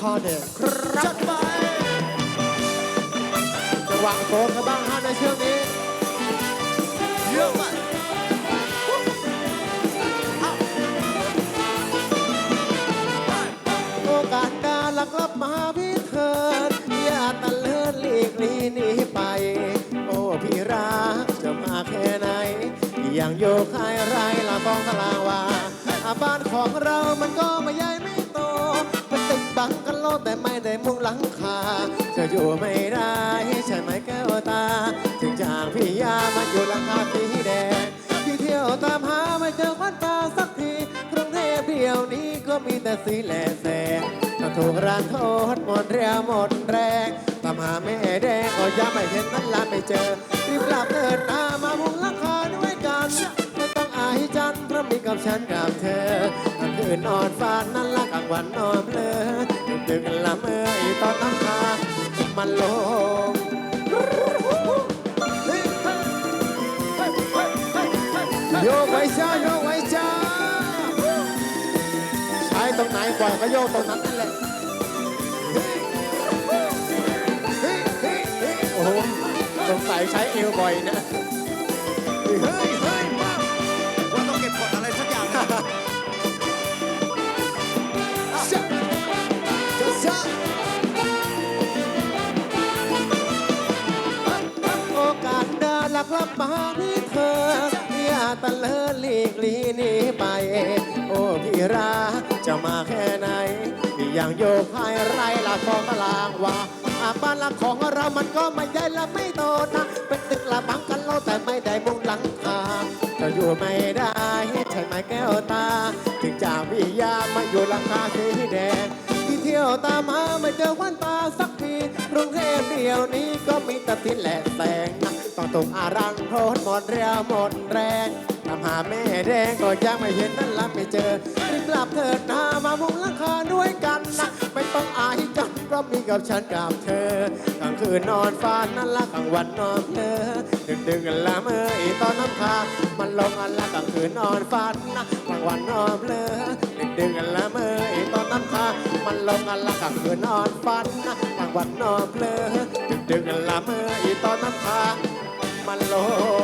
คอเด็กครับจัดไปจังหวะโกนกันบ้างฮะในช่วงนี้เยอะมากโอกาสการลักลับมาพี่เถิดอย่าตะเลิดหลีกลีหนีไป โอ้พี่รักจะมาแค่ไหนอย่างโยกใครไรละฟองกลางว่าอาบ้านของเรามันก็ไม่ใหญ่ไม่โตเแต่ไม่ได้มุ่งหลังคาจะอยู่ไม่ได้ใช่ไหมแก้วตา ถึงจากพี่ยามาอยู่หลังคาสีแดงที่เที่ยวตามหาไม่เจอควันตาสักทีกรุงเทพเดียวนี้ก็มีแต่สีแหลแสงถ้าถูกร้านโทษหมดเรียวหมดแรงตามหาแม่แดงก็ยังไม่เห็นนั้นลาไม่เจอรีบกลับเดินหน้ามามุงหลังคาด้วยกันไม่ต้องอายจันเพราะมีกับฉันกับเธอกลางคืนนอนฝันนั้นละกลางวันนอนเพลอ ดึกๆละเมออีตอนน้ำตามันลงโยกไว้จ้าโยกไว้จ้าใช้ตรงไหนกว่าก็โยกตรงนั้นนั่นแหละเฮ้ยเฮ้ยเฮ้ยโอ้โหสงสัยใช้เอวบ่อยนะเฮ้ย หลีกลีหนีไป โอ้พี่รักจะมาแค่ไหนที่ย่างโยกให้ไรละของกลางว่าอาบ้านหลังของเรามันก็ไม่ใหญ่และไม่โตนะ เป็นตึกละบังกันเราแต่ไม่ได้มุงหลังคาจะอยู่ไม่ได้ใช่ไหมแก้วตา ถึงจากพี่ยามาอยู่หลังคาสีแดงที่เที่ยวตามหาไม่เจอวันตาสักทีกรุงเทพเดียวนี้ก็มีแต่ทินแหลกแสงนะต้องตกอารันโทษหมดเรียวหมดแรง ตามหาแม่แดงก็ยังไม่เห็นนั่นละไม่เจอรีบกลับเถิดนามามุงหลังคาด้วยกันนะไม่ต้องอายจันเพราะมีกับฉันกับเธอกลางคืนนอนฝันนั่นละกลางวันนอนเพลอดึกดึกๆละเมออีตอนน้ำค้างมันลงอันละกลางคืนนอนฝันนะกลางวันนอนเพลอดึกดึกๆละเมออีตอนน้ำค้างมันลงอันละกลางคืนนอนฝันนะกลางวันนอนเพลอดึกดึกๆละเมออีตอนน้ำค้างมันลง